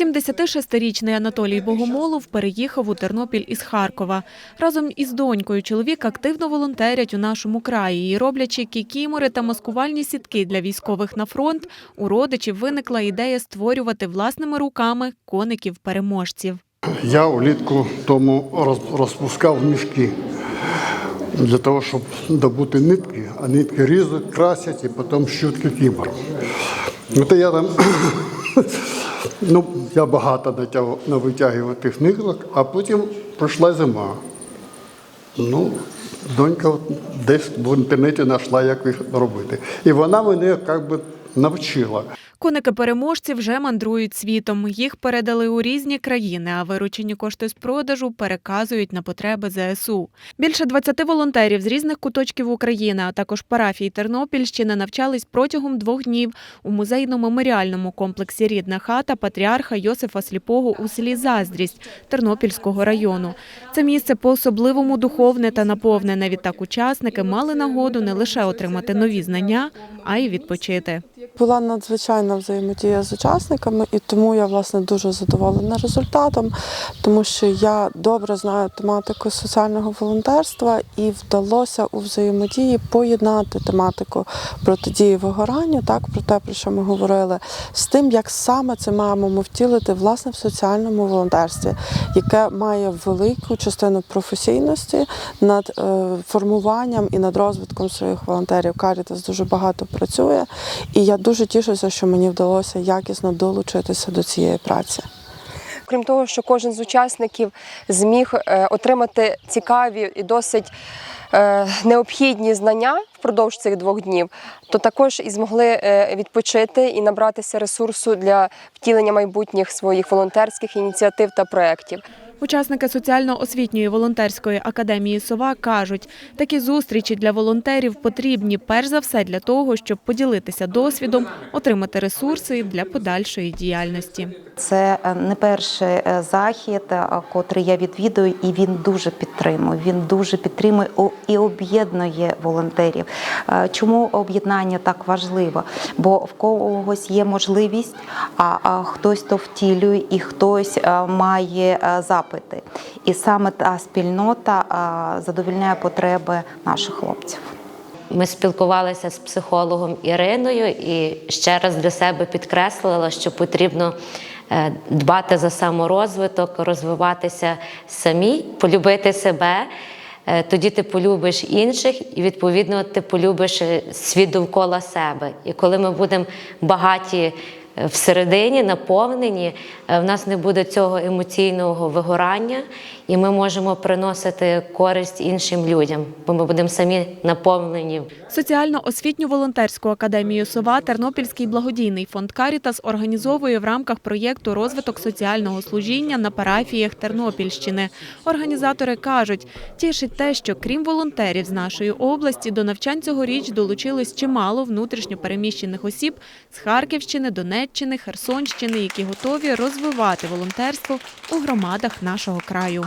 76-річний Анатолій Богомолов переїхав у Тернопіль із Харкова. Разом із донькою чоловік активно волонтерять у нашому краї і роблячи кікімори та маскувальні сітки для військових на фронт, у родичів виникла ідея створювати власними руками коників-переможців. Я влітку тому роз- розпускав мішки для того, щоб добути нитки, а нитки різуть, красять і потім щутки кібер. От я там, ну, я багато натяг- навитягував тих ниток, а потім пройшла зима. Ну, донька от десь в інтернеті знайшла, як їх робити. І вона мене як би навчила. Коники-переможці вже мандрують світом. Їх передали у різні країни, а виручені кошти з продажу переказують на потреби ЗСУ. Більше 20 волонтерів з різних куточків України, а також парафій Тернопільщини навчались протягом двох днів у музейно-меморіальному комплексі Рідна хата патріарха Йосифа Сліпого у селі Заздрість Тернопільського району. Це місце по-особливому духовне та наповнене. Відтак учасники мали нагоду не лише отримати нові знання, а й відпочити. Була надзвичайна взаємодія з учасниками, і тому я власне дуже задоволена результатом, тому що я добре знаю тематику соціального волонтерства і вдалося у взаємодії поєднати тематику протидії вигоранню, так про те, про що ми говорили, з тим, як саме це маємо втілити власне в соціальному волонтерстві, яке має велику частину професійності над е, формуванням і над розвитком своїх волонтерів. Карітас дуже багато працює, і я дуже тішуся, що мені вдалося якісно долучитися до цієї праці. Крім того, що кожен з учасників зміг е, отримати цікаві і досить е, необхідні знання впродовж цих двох днів, то також і змогли е, відпочити і набратися ресурсу для втілення майбутніх своїх волонтерських ініціатив та проєктів. Учасники соціально-освітньої волонтерської академії Сова кажуть, такі зустрічі для волонтерів потрібні перш за все для того, щоб поділитися досвідом, отримати ресурси для подальшої діяльності. Це е, не перший е, захід, е, котрий я відвідую, і він дуже підтримує. Він дуже підтримує і об'єднує волонтерів. Чому об'єднання так важливо? Бо в когось є можливість, а хтось то втілює, і хтось має е, запити. І саме та спільнота задовольняє потреби наших хлопців. Ми спілкувалися з психологом Іриною і ще раз для себе підкреслила, що потрібно е, дбати за саморозвиток, розвиватися самі, полюбити себе. Е, Тоді ти полюбиш інших, і відповідно ти полюбиш світ довкола себе. І коли ми будемо багаті всередині, наповнені, е, в нас не буде цього емоційного вигорання, і ми можемо приносити користь іншим людям, бо ми будемо самі наповнені Соціально-освітню волонтерську академію Сова Тернопільський благодійний фонд Карітас організовує в рамках проєкту розвиток соціального служіння на парафіях Тернопільщини. Організатори кажуть, тішить те, що крім волонтерів з нашої області до навчань цьогоріч долучилось чимало внутрішньо переміщених осіб з Харківщини, Донеччини, Херсонщини, які готові розвивати волонтерство у громадах нашого краю.